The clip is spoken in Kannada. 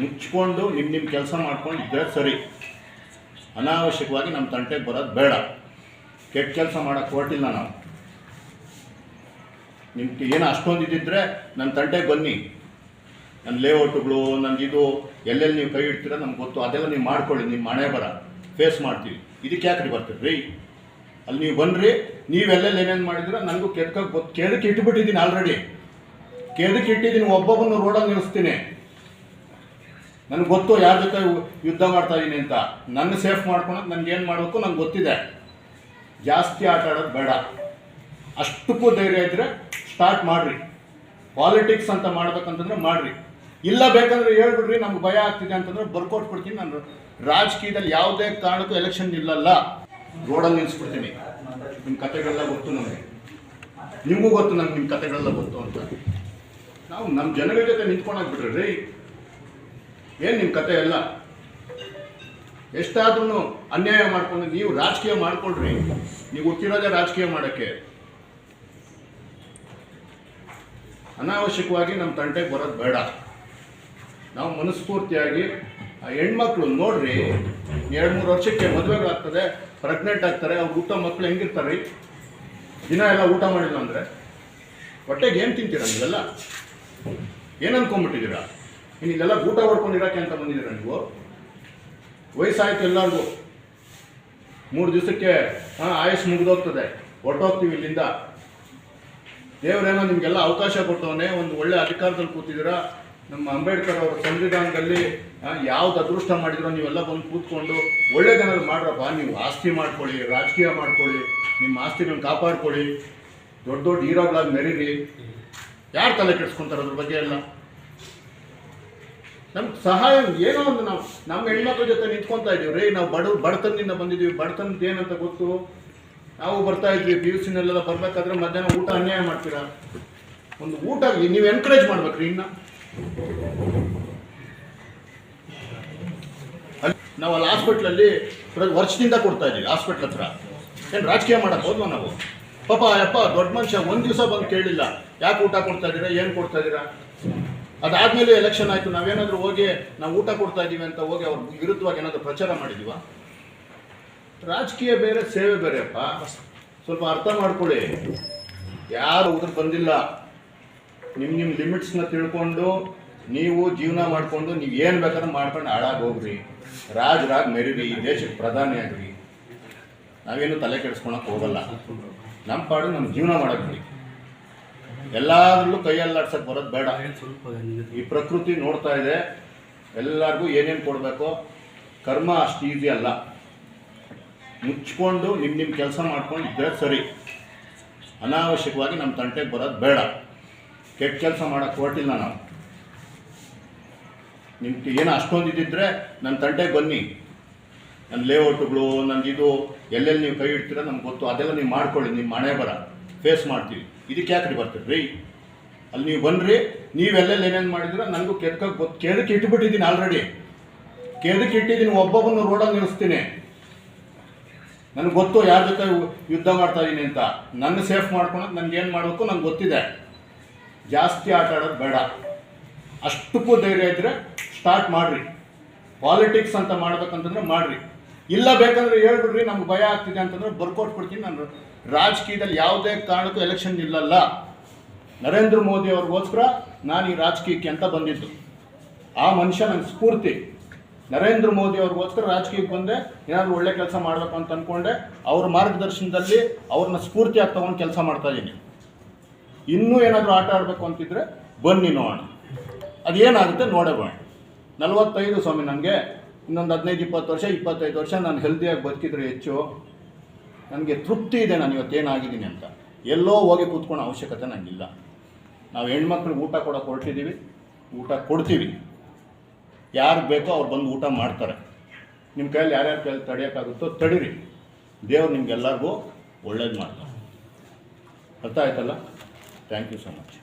ಮುಚ್ಕೊಂಡು ನಿಮ್ಮ ನಿಮ್ಮ ಕೆಲಸ ಮಾಡ್ಕೊಂಡು ಇದ್ದರೆ ಸರಿ. ಅನಾವಶ್ಯಕವಾಗಿ ನಮ್ಮ ತಂಟೆಗೆ ಬರೋದು ಬೇಡ. ಕೆಟ್ಟ ಕೆಲಸ ಮಾಡೋಕ್ಕೆ ಹೊರಟಿಲ್ಲ ನಾವು. ನಿಮ್ಗೆ ಏನು ಅಷ್ಟೊಂದು ಇದ್ದಿದ್ರೆ ನನ್ನ ತಂಟೆಗೆ ಬನ್ನಿ. ನನ್ನ ಲೇಔಟ್ಗಳು ಇದು, ಎಲ್ಲೆಲ್ಲಿ ನೀವು ಕೈ ಇಡ್ತೀರ ನಮ್ಗೆ ಗೊತ್ತು. ಅದೆಲ್ಲ ನೀವು ಮಾಡ್ಕೊಳ್ಳಿ ನಿಮ್ಮ ಮನೆ ಬರ, ಫೇಸ್ ಮಾಡ್ತೀವಿ. ಇದಕ್ಕೆ ಬರ್ತೀರಿ? ರೀ, ಅಲ್ಲಿ ನೀವು ಬನ್ನಿರಿ ನೀವೆಲ್ಲೆಲ್ಲಿ ಏನೇನು ಮಾಡಿದ್ರೆ ನನಗೂ ಕೆಡ್ಕಕ್ಕೆ ಗೊತ್ತು. ಕೇಳಕ್ಕೆ ಇಟ್ಬಿಟ್ಟಿದ್ದೀನಿ ಆಲ್ರೆಡಿ ಕೇಳಕ್ಕೆ ಇಟ್ಟಿದ್ದೀನಿ, ಒಬ್ಬೊಬ್ಬನ ರೋಡಲ್ಲಿ ನಿಲ್ಲಿಸ್ತೀನಿ ನನಗೆ ಗೊತ್ತು ಯಾರ ಜೊತೆ ಯುದ್ಧ ಮಾಡ್ತಾ ಇದ್ದೀನಿ ಅಂತ. ನನ್ನ ಸೇಫ್ ಮಾಡ್ಕೊಳಕ್ಕೆ ನನಗೆ ಏನು ಮಾಡಬೇಕು ನಂಗೆ ಗೊತ್ತಿದೆ. ಜಾಸ್ತಿ ಆಟ ಆಡೋದು ಬೇಡ. ಅಷ್ಟಕ್ಕೂ ಧೈರ್ಯ ಇದ್ದರೆ ಸ್ಟಾರ್ಟ್ ಮಾಡಿರಿ. ಪಾಲಿಟಿಕ್ಸ್ ಅಂತ ಮಾಡ್ಬೇಕಂತಂದ್ರೆ ಮಾಡಿರಿ. ಇಲ್ಲ ಬೇಕಂದ್ರೆ ಹೇಳ್ಬಿಡ್ರಿ, ನಮ್ಗೆ ಭಯ ಆಗ್ತಿದೆ ಅಂತಂದ್ರೆ ಬರ್ಕೊಟ್ಬಿಡ್ತೀನಿ ನಾನು ರಾಜಕೀಯದಲ್ಲಿ ಯಾವುದೇ ಕಾರಣಕ್ಕೂ ಎಲೆಕ್ಷನ್ ಇಲ್ಲಲ್ಲ ರೋಡಲ್ಲಿ ನಿಲ್ಲಿಸ್ಬಿಡ್ತೀನಿ ನಿಮ್ಮ ಕತೆಗಳೆಲ್ಲ ಗೊತ್ತು ನನಗೆ ನಿಮಗೂ ಗೊತ್ತು ನಂಗೆ ನಿಮ್ಮ ಕತೆಗಳೆಲ್ಲ ಗೊತ್ತು ಅಂತ. ನಾವು ನಮ್ಮ ಜನಗಳ ಜೊತೆ ನಿಂತ್ಕೊಂಡಾಗ್ಬಿಟ್ರಿ ಏನು ನಿಮ್ಮ ಕತೆ ಎಲ್ಲ? ಎಷ್ಟಾದ್ರೂ ಅನ್ಯಾಯ ಮಾಡ್ಕೊಂಡು ನೀವು ರಾಜಕೀಯ ಮಾಡಿಕೊಳ್ರಿ. ನೀವು ಹುಟ್ಟಿರೋದೇ ರಾಜಕೀಯ ಮಾಡೋಕ್ಕೆ. ಅನಾವಶ್ಯಕವಾಗಿ ನಮ್ಮ ತಂಟೆಗೆ ಬರೋದು ಬೇಡ. ನಾವು ಮನಸ್ಫೂರ್ತಿಯಾಗಿ ಆ ಹೆಣ್ಮಕ್ಳು ನೋಡ್ರಿ, ಎರಡು ಮೂರು ವರ್ಷಕ್ಕೆ ಮದುವೆಗಳಾಗ್ತದೆ ಪ್ರೆಗ್ನೆಂಟ್ ಆಗ್ತಾರೆ, ಅವ್ರು ಊಟ ಮಕ್ಳು ಹೆಂಗಿರ್ತಾರೆ? ರೀ ದಿನ ಎಲ್ಲ ಊಟ ಮಾಡಿಲ್ಲ ಅಂದರೆ? ಹೊಟ್ಟೆಗೆ ಏನು ತಿಂತೀರ ನೀವೆಲ್ಲ? ಏನು ಅನ್ಕೊಂಬಿಟ್ಟಿದ್ದೀರಾ ಇನ್ನು ಇಲ್ಲೆಲ್ಲ ಊಟ ಹೊಡ್ಕೊಂಡಿರೋಕೆ ಅಂತ ಬಂದಿದ್ದೀರಾ ನೀವು? ವಯಸ್ಸಾಯ್ತು ಎಲ್ಲರಿಗೂ. ಮೂರು ದಿವಸಕ್ಕೆ, ಹಾಂ ಆಯುಷ್ ಮುಗಿದೋಗ್ತದೆ. ಹೊರಟೋಗ್ತೀವಿ ಇಲ್ಲಿಂದ. ದೇವರೇನೋ ನಿಮಗೆಲ್ಲ ಅವಕಾಶ ಕೊಟ್ಟವನೇ ಒಂದು ಒಳ್ಳೆ ಅಧಿಕಾರದಲ್ಲಿ ಕೂತಿದ್ದೀರಾ. ನಮ್ಮ ಅಂಬೇಡ್ಕರ್ ಅವರ ಸಂವಿಧಾನದಲ್ಲಿ ಯಾವ್ದು ಅದೃಷ್ಟ ಮಾಡಿದ್ರೋ ನೀವೆಲ್ಲ ಬಂದು ಕೂತ್ಕೊಂಡು ಒಳ್ಳೇದೇನಾದ್ರು ಮಾಡ್ರಪ್ಪ ನೀವು. ಆಸ್ತಿ ಮಾಡ್ಕೊಳ್ಳಿ, ರಾಜಕೀಯ ಮಾಡ್ಕೊಳ್ಳಿ, ನಿಮ್ಮ ಆಸ್ತಿಗಳನ್ನ ಕಾಪಾಡ್ಕೊಳ್ಳಿ. ದೊಡ್ಡ ದೊಡ್ಡ ಹೀರೋಗಳಾಗಿ ಮೆರೀರಿ ಯಾರು ತಲೆ ಕೆಡಿಸ್ಕೊಂತಾರೆ ಅದ್ರ ಬಗ್ಗೆ ಎಲ್ಲ? ನಮ್ಗೆ ಸಹಾಯ, ಏನೋ ಒಂದು ನಾವು ನಮ್ಮ ಹೆಣ್ಮಕ್ಳ ಜೊತೆ ನಿಂತ್ಕೊತಾ ಇದೀವಿ ರೀ, ನಾವು ಬಡ, ಬಡತನದಿಂದ ಬಂದಿದ್ದೀವಿ. ಬಡತನದ ಏನಂತ ಗೊತ್ತು? ನಾವು ಬರ್ತಾ ಇದ್ವಿ ಪಿ ಯು ಸಿನಲ್ಲೆಲ್ಲ ಬರ್ಬೇಕಾದ್ರೆ ಮಧ್ಯಾಹ್ನ ಊಟ ಅನ್ಯಾಯ ಮಾಡ್ತೀರಾ? ಒಂದು ಊಟ, ನೀವು ಎನ್ಕರೇಜ್ ಮಾಡ್ಬೇಕ್ರಿ ಇನ್ನ. ಅಲ್ಲಿ- ನಾವು ಅಲ್ಲಿ ಹಾಸ್ಪಿಟ್ಲಲ್ಲಿ ವರ್ಷದಿಂದ ಕೊಡ್ತಾ ಇದ್ದೀವಿ ಹಾಸ್ಪಿಟ್ಲ್ ಹತ್ರ. ಏನು ರಾಜಕೀಯ ಮಾಡಕ್ಕೆ ಹೋದ್ವ ನಾವು? ಪಾಪ ಯಪ್ಪ ದೊಡ್ಡ ಮನುಷ್ಯ ಒಂದು ದಿವಸ ಬಂದು ಕೇಳಿಲ್ಲ. ಯಾಕೆ ಊಟ ಕೊಡ್ತಾ ಇದ್ದೀರಾ, ಏನು ಕೊಡ್ತಾ ಇದ್ದೀರಾ? ಅದಾದ್ಮೇಲೆ ಎಲೆಕ್ಷನ್ ಆಯಿತು, ನಾವೇನಾದರೂ ಹೋಗಿ ನಾವು ಊಟ ಕೊಡ್ತಾ ಇದ್ದೀವಿ ಅಂತ ಹೋಗಿ ಅವ್ರ ವಿರುದ್ಧವಾಗಿ ಏನಾದರೂ ಪ್ರಚಾರ ಮಾಡಿದೀವ? ರಾಜಕೀಯ ಬೇರೆ, ಸೇವೆ ಬೇರೆ ಅಪ್ಪ. ಸ್ವಲ್ಪ ಅರ್ಥ ಮಾಡ್ಕೊಳ್ಳಿ. ಯಾರು ಉದ್ರ ಬಂದಿಲ್ಲ. ನಿಮ್ಮ ನಿಮ್ಮ ಲಿಮಿಟ್ಸ್ನ ತಿಳ್ಕೊಂಡು, ನೀವು ಜೀವನ ಮಾಡಿಕೊಂಡು, ನೀವು ಏನು ಬೇಕಾದ್ರೂ ಮಾಡ್ಕೊಂಡು ಹಾಳಾಗಿ ಹೋಗ್ರಿ. ರಾಜ್ ಮೆರೀರಿ, ಈ ದೇಶಕ್ಕೆ ಪ್ರಧಾನಿ ಆಗ್ರಿ. ನಾವೇನು ತಲೆ ಕೆಡಿಸ್ಕೊಳಕ್ಕೆ ಹೋಗಲ್ಲ. ನಮ್ಮ ಪಾಡು ನಮ್ಮ ಜೀವನ ಮಾಡಕ್ ಬಿಡಿ. ಎಲ್ಲಾದ್ರಲ್ಲೂ ಕೈಯಲ್ಲಾಡ್ಸಕ್ಕೆ ಬರೋದು ಬೇಡ. ಈ ಪ್ರಕೃತಿ ನೋಡ್ತಾ ಇದೆ. ಎಲ್ಲರಿಗೂ ಏನೇನು ಕೊಡಬೇಕು ಕರ್ಮ ಅಷ್ಟು ಈಸಿ ಅಲ್ಲ. ಮುಚ್ಕೊಂಡು ನಿಮ್ಮ ನಿಮ್ಮ ಕೆಲಸ ಮಾಡ್ಕೊಂಡು ಇದ್ದರೆ ಸರಿ. ಅನಾವಶ್ಯಕವಾಗಿ ನಮ್ಮ ತಂಟೆಗೆ ಬರೋದು ಬೇಡ. ಕೆಟ್ಟ ಕೆಲಸ ಮಾಡೋಕ್ಕೆ ಹೊರಟಿಲ್ಲ ನಾವು. ನಿಮ್ಗೆ ಏನು ಅಷ್ಟೊಂದು ಇದ್ದಿದ್ರೆ ನನ್ನ ತಂಟೆಗೆ ಬನ್ನಿ. ನನ್ನ ಲೇಔಟ್ಗಳು ನನ್ನ ಇದು ಎಲ್ಲೆಲ್ಲಿ ನೀವು ಕೈ ಇಡ್ತೀರ ನಮ್ಗೆ ಗೊತ್ತು. ಅದೆಲ್ಲ ನೀವು ಮಾಡ್ಕೊಳ್ಳಿ. ನಿಮ್ಮ ಮನೆ ಬರ. ಫೇಸ್ ಮಾಡ್ತೀವಿ. ಇದಕ್ಕೆ ಯಾಕೆ ಬರ್ತೀರಿ? ರೀ, ಅಲ್ಲಿ ನೀವು ಬನ್ನಿರಿ ನೀವೆಲ್ಲೆಲ್ಲ ಏನೇನು ಮಾಡಿದ್ರೆ ನನಗೂ ಕೆಡ್ಕಕ್ಕೆ ಗೊತ್ತು ಕೇಳಕ್ಕೆ ಇಟ್ಬಿಟ್ಟಿದ್ದೀನಿ ಆಲ್ರೆಡಿ ಕೇಳಕ್ಕೆ ಇಟ್ಟಿದ್ದೀನಿ, ಒಬ್ಬೊಬ್ಬನ ರೋಡಲ್ಲಿ ನಿಲ್ಲಿಸ್ತೀನಿ. ನನಗೆ ಗೊತ್ತು ಯಾರ ಜೊತೆ ಯುದ್ಧ ಮಾಡ್ತಾ ಇದ್ದೀನಿ ಅಂತ. ನನ್ನ ಸೇಫ್ ಮಾಡ್ಕೊಳಕ್ಕೆ ನನಗೆ ಏನು ಮಾಡಬೇಕು ನಂಗೆ ಗೊತ್ತಿದೆ. ಜಾಸ್ತಿ ಆಟ ಆಡೋದು ಬೇಡ. ಅಷ್ಟಕ್ಕೂ ಧೈರ್ಯ ಇದ್ದರೆ ಸ್ಟಾರ್ಟ್ ಮಾಡಿರಿ. ಪಾಲಿಟಿಕ್ಸ್ ಅಂತ ಮಾಡ್ಬೇಕಂತಂದ್ರೆ ಮಾಡಿರಿ. ಇಲ್ಲ ಬೇಕಂದ್ರೆ ಹೇಳ್ಬಿಡ್ರಿ, ನಮ್ಗೆ ಭಯ ಆಗ್ತಿದೆ ಅಂತಂದ್ರೆ ಬರ್ಕೊಟ್ಬಿಡ್ತೀನಿ ನಾನು ರಾಜಕೀಯದಲ್ಲಿ ಯಾವುದೇ ಕಾರಣಕ್ಕೂ ಎಲೆಕ್ಷನ್ ಇಲ್ಲಲ್ಲ ನರೇಂದ್ರ ಮೋದಿ ಅವ್ರಿಗೋಸ್ಕರ ನಾನು ಈ ರಾಜಕೀಯಕ್ಕೆ ಅಂತ ಬಂದಿದ್ದು. ಆ ಮನುಷ್ಯ ನನ್ನ ಸ್ಫೂರ್ತಿ. ನರೇಂದ್ರ ಮೋದಿ ಅವ್ರಿಗೋಸ್ಕರ ರಾಜಕೀಯಕ್ಕೆ ಬಂದೆ, ಏನಾದರೂ ಒಳ್ಳೆ ಕೆಲಸ ಮಾಡಬೇಕು ಅಂತ ಅಂದ್ಕೊಂಡೆ ಅವ್ರ ಮಾರ್ಗದರ್ಶನದಲ್ಲಿ ಅವ್ರನ್ನ ಸ್ಫೂರ್ತಿಯಾಗಿ ತೊಗೊಂಡು ಕೆಲಸ ಮಾಡ್ತಾ ಇದ್ದೀನಿ. ಇನ್ನೂ ಏನಾದರೂ ಆಟ ಆಡಬೇಕು ಅಂತಿದ್ರೆ ಬನ್ನಿ ನೋಡೋಣ. ಅದೇನಾಗುತ್ತೆ ನೋಡಬೇಡ ನಲವತ್ತೈದು ಸ್ವಾಮಿ, ನನಗೆ ಇನ್ನೊಂದು ಹದಿನೈದು, ಇಪ್ಪತ್ತು ವರ್ಷ, ಇಪ್ಪತ್ತೈದು ವರ್ಷ ನಾನು ಹೆಲ್ದಿಯಾಗಿ ಬದುಕಿದ್ರೆ ಹೆಚ್ಚು ನನಗೆ ತೃಪ್ತಿ ಇದೆ, ನಾನು ಇವತ್ತೇನಾಗಿದ್ದೀನಿ ಅಂತ. ಎಲ್ಲೋ ಹೋಗಿ ಕೂತ್ಕೊಳ್ಳೋ ಅವಶ್ಯಕತೆ ನನಗಿಲ್ಲ ನಾವು ಹೆಣ್ಮಕ್ಳಿಗೆ ಊಟ ಕೊಡೋಕೆ ಹೊರಟಿದ್ದೀವಿ ಊಟ ಕೊಡ್ತೀವಿ. ಯಾರು ಬೇಕೋ ಅವ್ರು ಬಂದು ಊಟ ಮಾಡ್ತಾರೆ. ನಿಮ್ಮ ಕೈಯಲ್ಲಿ ಯಾರ್ಯಾರ ಕೈಯಲ್ಲಿ ತಡೆಯೋಕ್ಕಾಗುತ್ತೋ ತಡೀರಿ. ದೇವ್ರು ನಿಮ್ಗೆಲ್ಲರಿಗೂ ಒಳ್ಳೇದು ಮಾಡ್ತಾರೆ ಅರ್ಥ ಆಯ್ತಲ್ಲ? Thank you so much